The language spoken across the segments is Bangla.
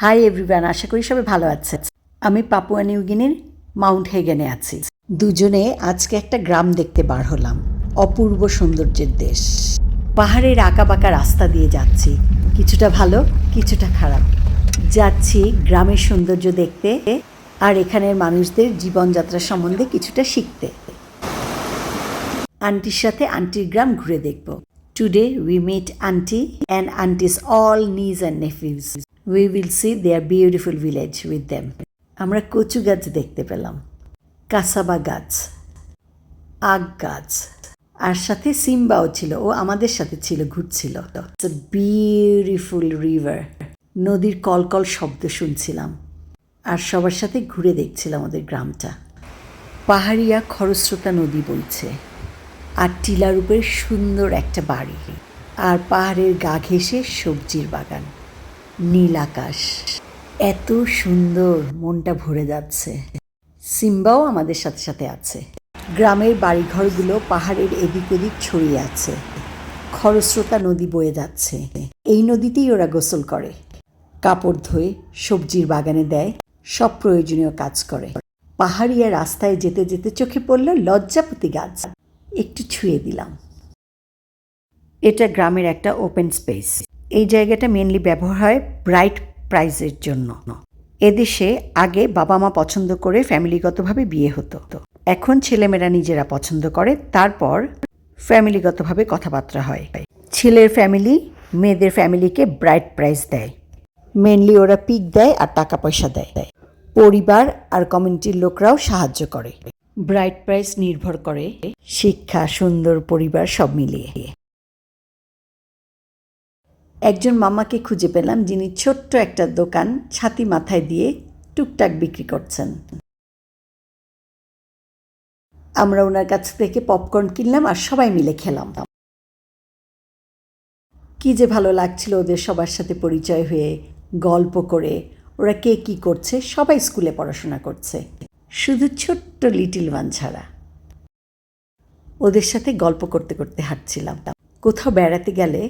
হাই এভরিওয়ান আশা করি সবাই ভালো আছে আমি পাপুয়া নিউগিনির মাউন্ট হেগেনে আছি। দুজনে আজকে একটা গ্রাম দেখতে বার হলাম। অপূর্ব সৌন্দর্যের দেশ। পাহাড়ের আঁকা আঁকাবাঁকা রাস্তা দিয়ে যাচ্ছি। কিছুটা ভালো, কিছুটা খারাপ। যাচ্ছি গ্রামের সৌন্দর্য দেখতে আর এখানের মানুষদের জীবনযাত্রা সম্বন্ধে কিছুটা শিখতে। আন্টির সাথে আন্টির গ্রাম ঘুরে দেখব। Today we meet aunty and aunties all nieces and nephews we will see their beautiful village with them আমরা কচু গাছ দেখতে পেলাম। কাসাবা গাছ। আগ গাছ। আর সাথে সিম্বাও ছিল। ও আমাদের সাথে ছিল, ঘুরছিল। বিউটিফুল রিভার নদীর কলকল শব্দ শুনছিলাম। আর সবার সাথে ঘুরে দেখছিলাম ওদের গ্রামটা। পাহাড়িয়া খরস্রোতা নদী বইছে। আর টিলার উপরে সুন্দর একটা বাড়ি। আর পাহাড়ের গা ঘেঁষে সবজির বাগান। নীল আকাশ। এত সুন্দর মনটা ভরে যাচ্ছে। সিম্বাও আমাদের সাথে সাথে আছে। গ্রামের বাড়িঘরগুলো পাহাড়ের এদিক ওদিক ছড়িয়ে আছে। খরস্রোতা নদী বয়ে যাচ্ছে। এই নদীতেই ওরা গোসল করে। কাপড় ধোয়, সবজির বাগানে দেয়, সব প্রয়োজনীয় কাজ করে। পাহাড়িয়া রাস্তায় যেতে যেতে চোখে পড়ল লজ্জাপতি গাছ। একটু ছুঁয়ে দিলাম। এটা গ্রামের একটা ওপেন স্পেস এই জায়গাটা মেনলি ব্যবহার হয় ব্রাইট প্রাইজের জন্য। এদেশে আগে বাবা মা পছন্দ করে ফ্যামিলিগতভাবে বিয়ে হতো। এখন ছেলেমেয়েরা নিজেরা পছন্দ করে, তারপর ফ্যামিলিগতভাবে কথাবার্তা হয়। ছেলের ফ্যামিলি মেয়েদের ফ্যামিলিকে ব্রাইট প্রাইজ দেয়। মেনলি ওরা পিক দেয় আর টাকা পয়সা দেয়। দেয় পরিবার আর কমিউনিটির লোকরাও সাহায্য করে। ব্রাইট প্রাইস নির্ভর করে। শিক্ষা, সুন্দর পরিবার সব মিলিয়ে। একজন মামাকে খুঁজে পেলাম যিনি ছোট্ট একটা দোকান ছাতি মাথায় দিয়ে টুকটাক বিক্রি করছেন। আমরা ওনার কাছ থেকে পপকর্ন কিনলাম আর সবাই মিলে খেলাম। কি যে ভালো লাগছিল ওদের সবার সাথে পরিচয় হয়ে, গল্প করে, ওরা কে কি করছে, সবাই স্কুলে পড়াশোনা করছে। শুধু ছোট্ট লিটিল ওয়ান ছাড়া। ওদের সাথে গল্প করতে করতে হাঁটছিলাম। কোথাও বেড়াতে গেলে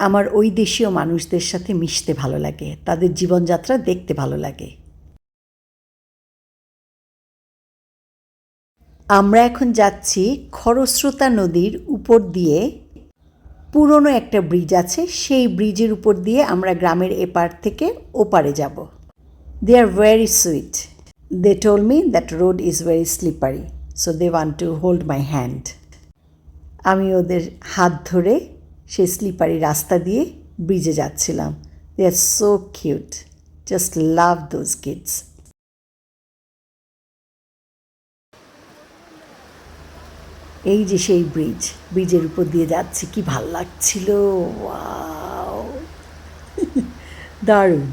আমার ওই দেশীয় মানুষদের সাথে মিশতে ভালো লাগে, তাদের জীবনযাত্রা দেখতে ভালো লাগে। আমরা এখন যাচ্ছি খরস্রোতা নদীর উপর দিয়ে। পুরনো একটা ব্রিজ আছে, সেই ব্রিজের উপর দিয়ে আমরা গ্রামের এপার থেকে ওপারে যাব। They are very sweet they told me that road is very slippery so they want to hold my hand আমি ওদের হাত ধরে সেই স্লিপারি রাস্তা দিয়ে ব্রিজে যাচ্ছিলাম। They are so cute just love those kids এই যে সেই ব্রিজ, ব্রিজের উপর দিয়ে যাচ্ছে, কি ভালো লাগছিল? দারুণ।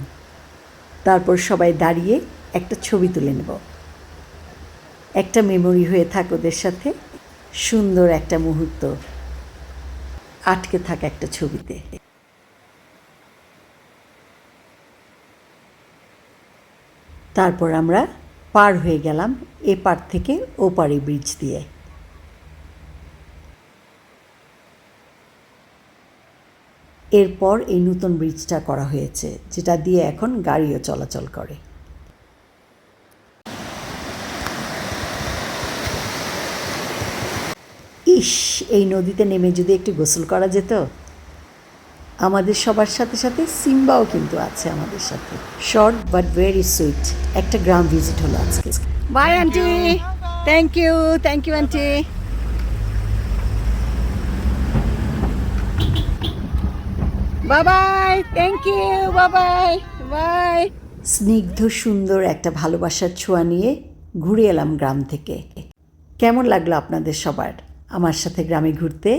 তারপর সবাই দাঁড়িয়ে একটা ছবি তুলে নেব। একটা মেমোরি হয়ে থাক ওদের সাথে। সুন্দর একটা মুহূর্ত। আটকে থাকা একটা ছবিতে। তারপর আমরা পার হয়ে গেলাম এ পার থেকে ও পারে ব্রিজ দিয়ে। এরপর এই নতুন ব্রিজটা করা হয়েছে, যেটা দিয়ে এখন গাড়িও চলাচল করে। ইস এই নদীতে নেমে যদি একটু গোসল করা যেত? আমাদের সবার সাথে সাথে সিম্বাও কিন্তু আছে আমাদের সাথে। Short but very sweet. একটা গ্রাম ভিজিট হলো আজকে। Bye aunty. Thank you thank you aunty. Babai thank you Babai bye স্নিগ্ধ সুন্দর একটা ভালোবাসার ছোঁয়া নিয়ে ঘুরে এলাম গ্রাম থেকে। কেমন লাগল আপনাদের সবার? আমার সাথে গ্রামে ঘুরতে